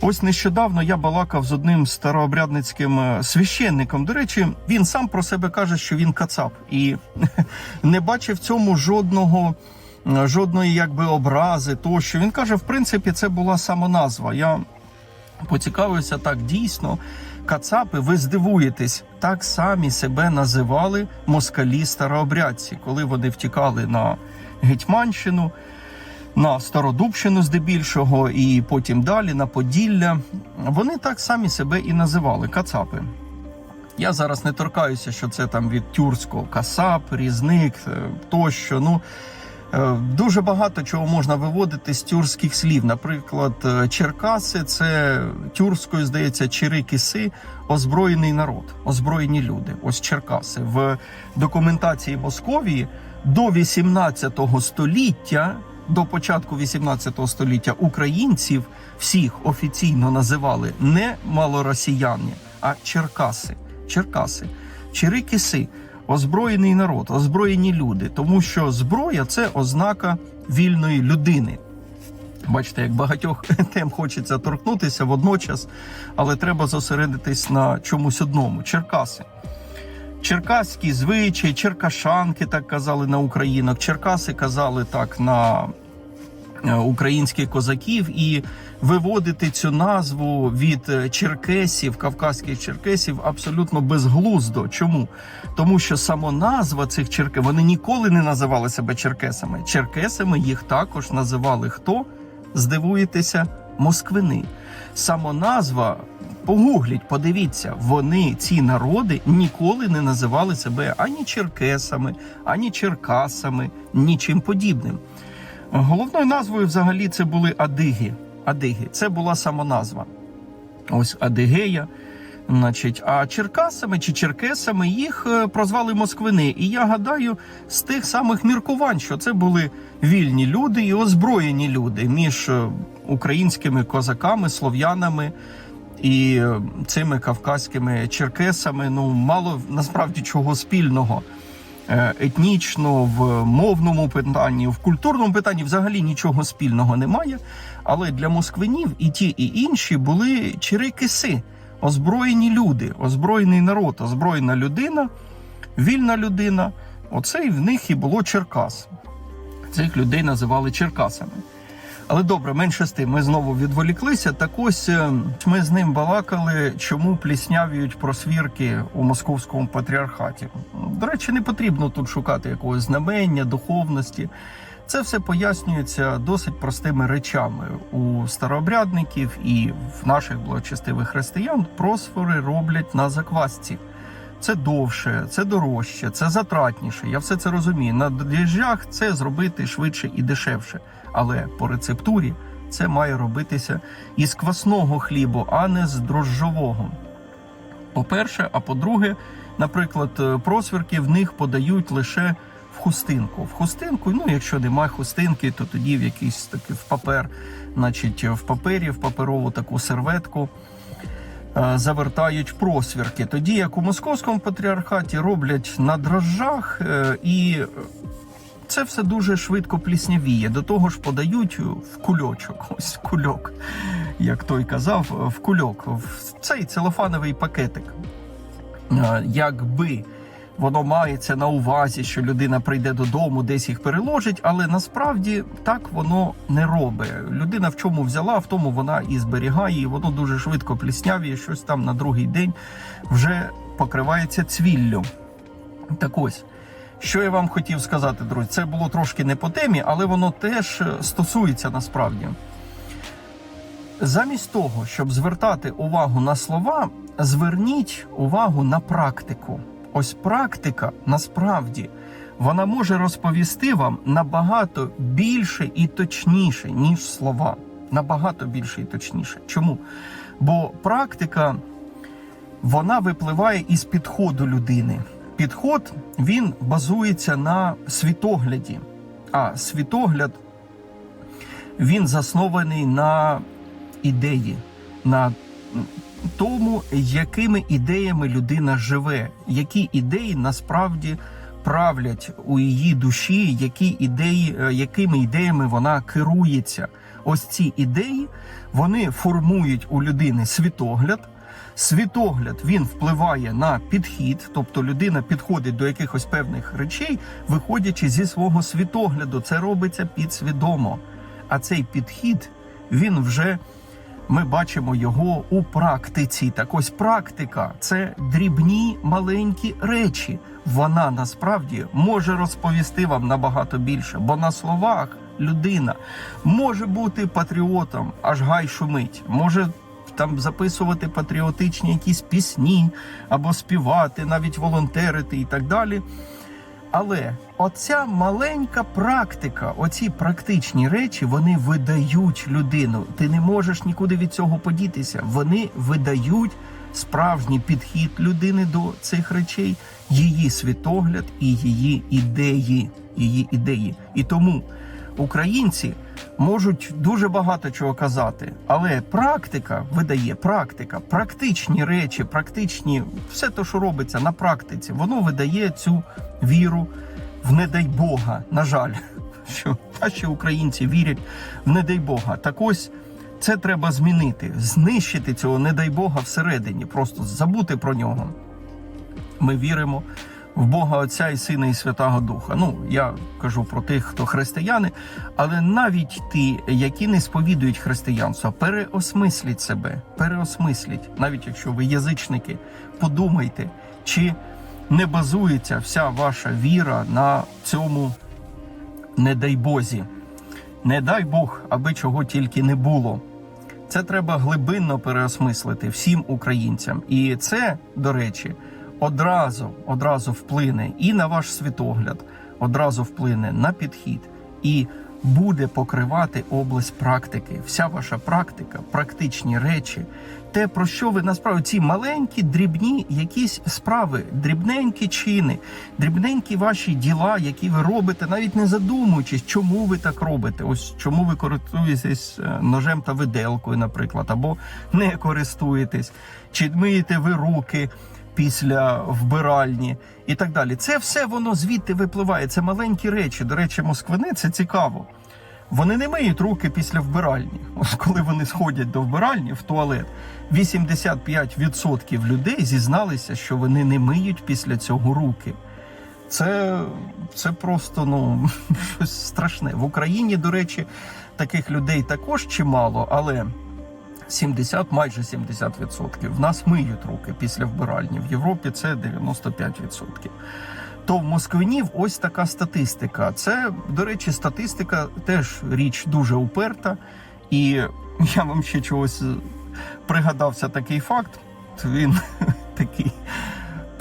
Ось нещодавно я балакав з одним старообрядницьким е, священником. До речі, він сам про себе каже, що він кацап, і не бачив в цьому жодного. е, Жодної якби образи, тощо він каже, в принципі, це була самоназва. Я поцікавився так дійсно. Кацапи, ви здивуєтесь, так самі себе називали москалі старообрядці, коли вони втікали на Гетьманщину, на Стародубщину здебільшого, і потім далі на Поділля. Вони так самі себе і називали кацапи. Я зараз не торкаюся, що це там від тюркського касап, різник е, тощо. Ну е, дуже багато чого можна виводити з тюркських слів. Наприклад, е, Черкаси це тюркською, здається, чирикиси, озброєний народ, озброєні люди. Ось Черкаси в документації Московії до 18 століття. До початку 18 століття українців всіх офіційно називали не малоросіяни, а черкаси. Черкаси, Чирикиси, озброєний народ, озброєні люди, тому що зброя це ознака вільної людини. Бачите, як багатьох тем хочеться торкнутися водночас, але треба зосередитись на чомусь одному. Черкаси. Черкаські звичаї, черкашанки так казали на українок, Черкаси казали так на е, українських козаків, і виводити цю назву від е, черкесів, кавказьких черкесів, абсолютно безглуздо. Чому? Тому що самоназва цих черкесів, вони ніколи не називали себе черкесами. Черкесами їх також називали хто? Здивуєтеся, москвини. Самоназва. Погугліть, подивіться, вони, ці народи, ніколи не називали себе ані черкесами, ані черкасами, нічим подібним. Головною назвою взагалі це були адиги. Адиги. Це була самоназва. Ось Адигея. Значить, а черкасами чи черкесами їх е, прозвали москвини. І я гадаю, з тих самих міркувань, що це були вільні люди і озброєні люди між е, українськими козаками, слов'янами і е, цими кавказькими черкесами. Ну, мало насправді чого спільного. Е, Етнічно, в мовному питанні, в культурному питанні взагалі нічого спільного немає. Але для москвинів і ті, і інші були чирикиси, озброєні люди, озброєний народ, озброєна людина, вільна людина. Оце і в них і було Черкас. Цих людей називали Черкасами. Але добре, менше з тим, ми знову відволіклися. Так ось е, ми з ним балакали, чому пліснявіють просвірки у московському патріархаті. До речі, не потрібно тут шукати якогось знамення, духовності. Це все пояснюється досить простими речами. У старообрядників і в наших благочестивих християн просфори роблять на заквасці. Це довше, це дорожче, це затратніше. Я все це розумію. На дріжджах це зробити швидше і дешевше. Але по рецептурі це має робитися із квасного хлібу, а не з дрожжового. По-перше, а по-друге, наприклад, е, просвірки в них подають лише в хустинку. В хустинку, ну якщо немає хустинки, то тоді в якийсь такий в папер, значить, в папері, в паперову таку серветку завертають просвірки. Тоді як у московському патріархаті роблять на дрожжах, е, і це все дуже швидко пліснявіє. До того ж подають в кульочок. Ось кульок, як той казав, в кульок, в цей целофановий пакетик. Е, Якби воно мається на увазі, що людина прийде додому, десь їх переложить, але насправді так воно не робить. Людина в чому взяла, в тому вона і зберігає, і воно дуже швидко пліснявіє, щось там на другий день вже покривається цвіллю. Так ось. Що я вам хотів сказати, друзі, це було трошки не по темі, але воно теж е, стосується насправді. Замість того, щоб звертати увагу на слова, зверніть увагу на практику. Ось практика насправді вона може розповісти вам набагато більше і точніше, ніж слова. Набагато більше і точніше. Чому? Бо практика вона випливає із підходу людини. Підход він базується на світогляді, а світогляд він заснований на ідеї, на тому, якими ідеями людина живе, які ідеї насправді правлять у її душі, які ідеї, е, якими ідеями вона керується. Ось ці ідеї вони формують у людини світогляд. Світогляд він впливає на підхід, тобто людина підходить до якихось певних речей, виходячи зі свого світогляду. Це робиться підсвідомо. А цей підхід він вже ми бачимо його у практиці. Так ось практика це дрібні маленькі речі. Вона насправді може розповісти вам набагато більше, бо на словах людина може бути патріотом, аж гай шумить, може там записувати патріотичні якісь пісні або співати, навіть волонтерити і так далі. Але оця маленька практика, оці практичні речі, вони видають людину. Ти не можеш нікуди від цього подітися. Вони видають справжній підхід людини до цих речей, її світогляд і її ідеї. Її ідеї. І тому українці можуть дуже багато чого казати, але практика видає практика, практичні речі, практичні, все те, що робиться на практиці, воно видає цю віру в не дай Бога. На жаль, що наші українці вірять в не дай Бога. Так ось це треба змінити, знищити цього не дай Бога всередині, просто забути про нього. Ми віримо в Бога Отця і Сина і Святого Духа. Ну я кажу про тих, хто християни, але навіть ті, які не сповідують християнство, переосмисліть себе, переосмисліть, навіть якщо ви язичники, подумайте, чи не базується вся ваша віра на цьому не дай Бозі. Не дай Бог, аби чого тільки не було. Це треба глибинно переосмислити всім українцям. І це, до речі, одразу, одразу вплине і на ваш світогляд, одразу вплине на підхід і буде покривати область практики. Вся ваша практика, практичні речі, те, про що ви насправді ці маленькі, дрібні якісь справи, дрібненькі чини, дрібненькі ваші діла, які ви робите, навіть не задумуючись, чому ви так робите. Ось чому ви користуєтесь е, ножем та виделкою, наприклад, або не користуєтесь, чи миєте ви руки після вбиральні і так далі. Це все воно звідти випливає. Це маленькі речі. До речі, москвини це цікаво. Вони не миють руки після вбиральні. Ось коли вони сходять до вбиральні в туалет, 85% людей зізналися, що вони не миють після цього руки. Це, це просто ну щось страшне. В Україні, до речі, таких людей також чимало, але 70, майже 70%. В нас миють руки після вбиральні. В Європі це 95%. То в Москвинів ось така статистика. Це, до речі, статистика теж річ дуже уперта. І я вам ще чогось пригадався такий факт. Він такий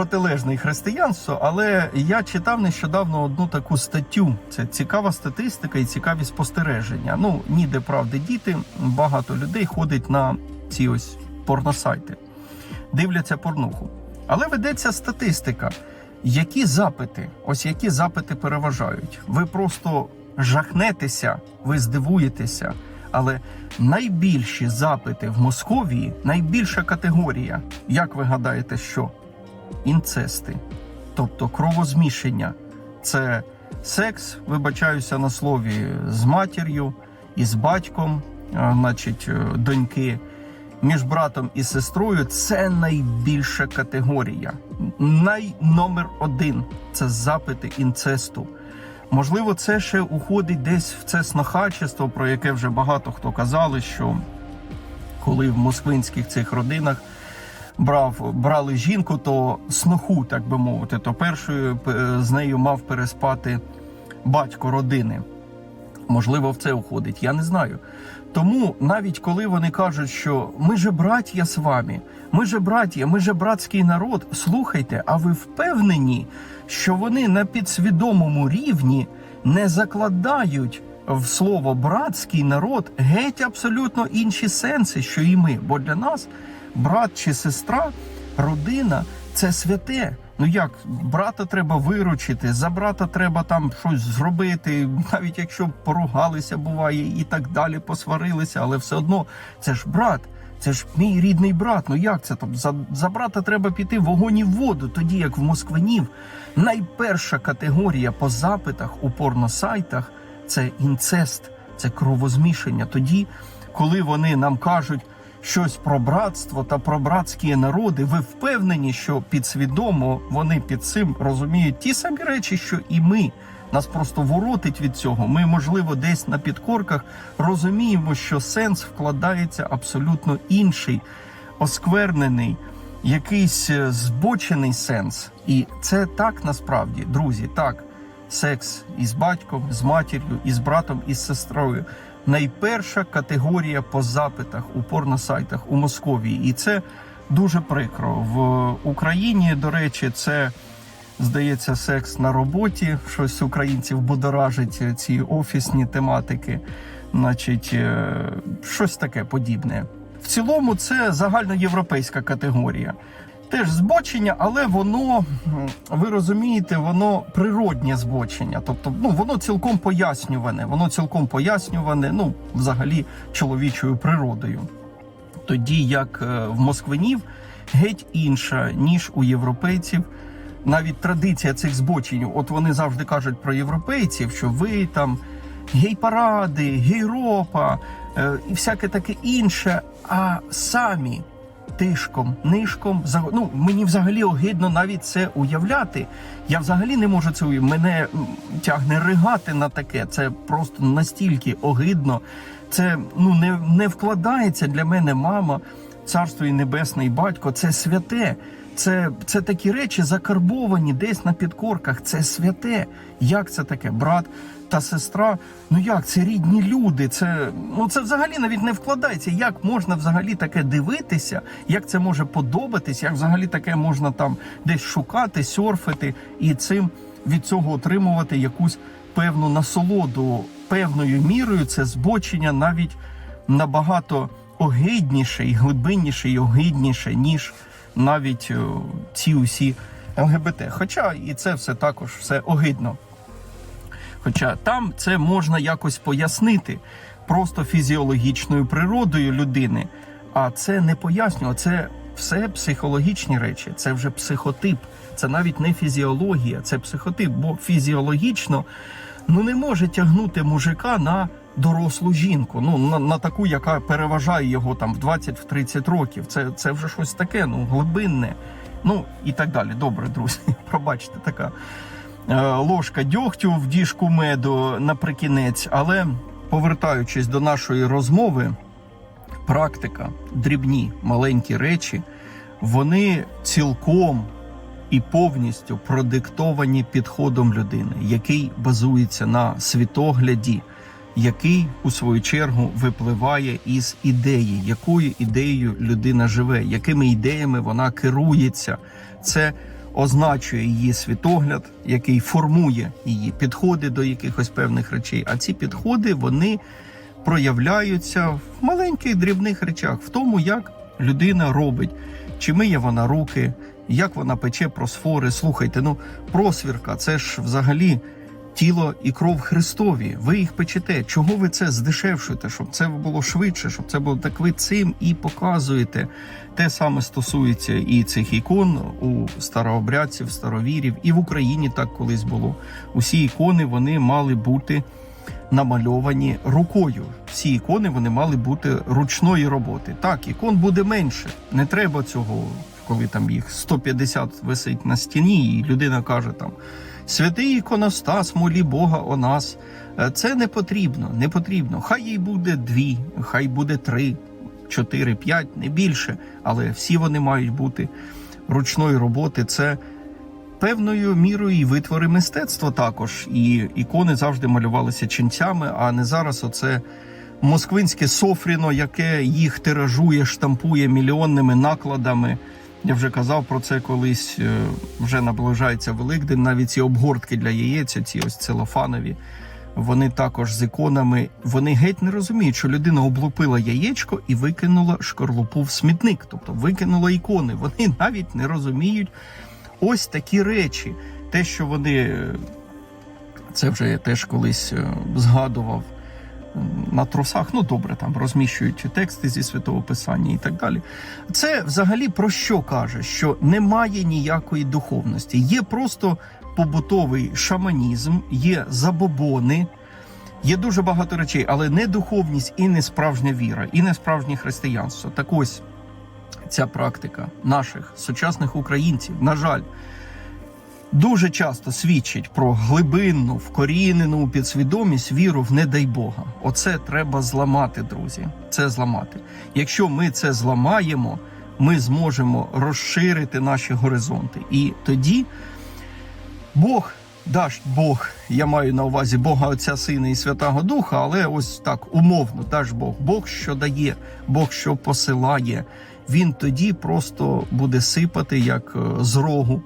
протилежний християнству, але я читав нещодавно одну таку статтю. Це цікава статистика і цікаві спостереження. Ну ніде правди діти. Багато людей ходить на ці ось порносайти, дивляться порнуху. Але ведеться статистика. Які запити, ось які запити переважають. Ви просто жахнетеся, ви здивуєтеся. Але найбільші запити в Московії, найбільша категорія, як ви гадаєте, що? Інцести, тобто кровозмішання. Це секс, вибачаюся на слові, з матір'ю і з батьком, значить, е, доньки. Між братом і сестрою це найбільша категорія. Най номер один це запити інцесту. Можливо, це ще уходить десь в це снохачество, про яке вже багато хто казали, що коли в москвинських цих родинах брав, брали жінку, то сноху, так би мовити, то першою е, з нею мав переспати батько родини. Можливо, в це уходить, я не знаю. Тому навіть коли вони кажуть, що ми же браття з вами, ми же браття, ми же братський народ, слухайте, а ви впевнені, що вони на підсвідомому рівні не закладають в слово братський народ геть абсолютно інші сенси, що і ми. Бо для нас брат чи сестра, родина це святе. Ну як брата треба виручити, за брата треба там щось зробити, навіть якщо поругалися, буває і так далі, посварилися, але все одно це ж брат, це ж мій рідний брат. Ну як це там? За, за брата треба піти в вогонь і в воду, тоді як в москвинів найперша категорія по запитах у порносайтах це інцест, це кровозмішання. Тоді, коли вони нам кажуть щось про братство та про братські народи, ви впевнені, що підсвідомо вони під цим розуміють ті самі речі, що і ми. Нас просто воротить від цього. Ми, можливо, десь на підкорках розуміємо, що сенс вкладається абсолютно інший, осквернений, якийсь е, збочений сенс. І це так насправді, друзі, так. Секс із батьком, з матір'ю, із братом, із сестрою. Найперша категорія по запитах у порносайтах у Московії. І це дуже прикро. В Україні, до речі, це здається, секс на роботі. Щось українців будоражить ці офісні тематики, значить, е, щось таке подібне. В цілому, це загальноєвропейська категорія. Теж збочення, але воно, ви розумієте, воно природнє збочення. Тобто, ну воно цілком пояснюване, воно цілком пояснюване, ну, взагалі, чоловічою природою. Тоді як е, в москвинів геть інша, ніж у європейців. Навіть традиція цих збочень, от вони завжди кажуть про європейців, що ви там гей-паради, гейропа е, і всяке таке інше. А самі тишком, нишком, ну мені взагалі огидно навіть це уявляти. Я взагалі не можу це уявити. Мене тягне ригати на таке. Це просто настільки огидно. Це ну не, не вкладається для мене мама, царство і небесний батько. Це святе. Це, це такі речі закарбовані десь на підкорках. Це святе. Як це таке? Брат та сестра. Ну як це рідні люди? Це ну це взагалі навіть не вкладається. Як можна взагалі таке дивитися? Як це може подобатись? Як взагалі таке можна там десь шукати, сьорфити і цим від цього отримувати якусь певну насолоду? Певною мірою це збочення навіть набагато огидніше і глибинніше і огидніше, ніж навіть е, ці усі ЛГБТ. Хоча і це все також все огидно. Хоча там це можна якось пояснити просто фізіологічною природою людини, а це не пояснює, це все психологічні речі, це вже психотип, це навіть не фізіологія, це психотип, бо фізіологічно ну не може тягнути мужика на дорослу жінку, ну на, на таку, яка переважає його там в 20-30 років. Це, це вже щось таке, ну глибинне. Ну і так далі. Добре, друзі, пробачте, така е, ложка дьогтю в діжку меду наприкінець. Але повертаючись до нашої розмови, практика, дрібні маленькі речі, вони цілком і повністю продиктовані підходом людини, який базується на світогляді, який у свою чергу випливає із ідеї, якою ідеєю людина живе, якими ідеями вона керується. Це означує її світогляд, який формує її підходи до якихось певних речей. А ці підходи вони проявляються в маленьких дрібних речах, в тому, як людина робить, чи миє вона руки, як вона пече просфори. Слухайте, ну просвірка, це ж взагалі тіло і кров Христові. Ви їх печете. Чого ви це здешевшуєте? Щоб це було швидше, щоб це було так. Ви цим і показуєте. Те саме стосується і цих ікон у старообрядців, старовірів, і в Україні так колись було. Усі ікони вони мали бути намальовані рукою. Всі ікони вони мали бути ручної роботи. Так, ікон буде менше. Не треба цього, коли там їх 150 висить на стіні, і людина каже там. Святий іконостас, молі Бога о нас. Е, Це не потрібно, не потрібно. Хай їй буде дві, хай буде три, чотири, п'ять, не більше, але всі вони мають бути ручної роботи. Це певною мірою і витвори мистецтва також. І ікони завжди малювалися ченцями, а не зараз оце москвинське софріно, яке їх тиражує, штампує мільйонними накладами. Я вже казав про це колись. е, Вже наближається Великдень. Навіть ці обгортки для яєць, ці ось целофанові. Вони також з іконами. Вони геть не розуміють, що людина облупила яєчко і викинула шкарлупу в смітник, тобто викинула ікони. Вони навіть не розуміють ось такі речі. Те, що вони е, це вже я теж колись е, згадував на тросах. Ну добре, там розміщують тексти зі святого писання і так далі. Це взагалі про що каже? Що немає ніякої духовності, є просто побутовий шаманізм, є забобони. Є дуже багато речей, але не духовність і не справжня віра, і не справжнє християнство. Так ось ця практика наших сучасних українців, на жаль, дуже часто свідчить про глибинну, вкорінену підсвідомість віру в не дай Бога. Оце треба зламати, друзі. Це зламати. Якщо ми це зламаємо, ми зможемо розширити наші горизонти. І тоді Бог дасть Бог, я маю на увазі Бога Отця, Сина і Святого Духа, але ось так умовно дасть Бог. Бог, що дає, Бог, що посилає, він тоді просто буде сипати як е, з рогу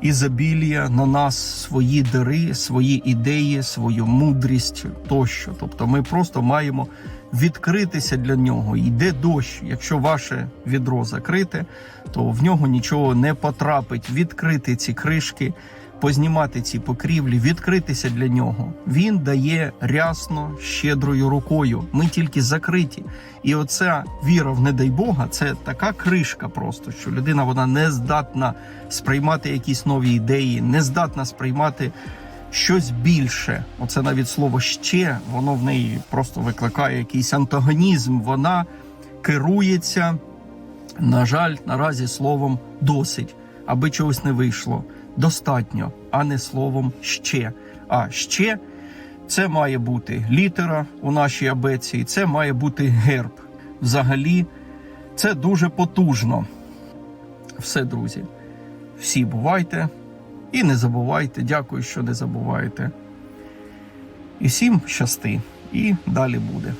ізобілія на нас свої дари, свої ідеї, свою мудрість тощо. Тобто ми просто маємо відкритися для нього. Йде дощ. Якщо ваше відро закрите, то в нього нічого не потрапить. Відкрити ці кришки, познімати ці покрівлі, відкритися для нього. Він дає рясно, щедрою рукою. Ми тільки закриті. І оця віра в не дай Бога, це така кришка, просто що людина вона не здатна сприймати якісь нові ідеї, не здатна сприймати щось більше. Оце навіть слово ще воно в неї просто викликає якийсь антагонізм. Вона керується, на жаль, наразі словом досить, аби чогось не вийшло. Достатньо, а не словом ще. А ще це має бути літера у нашій абеції, це має бути герб. Взагалі, це дуже потужно. Все, друзі. Всі бувайте і не забувайте. Дякую, що не забуваєте. І всім щасти. І далі буде.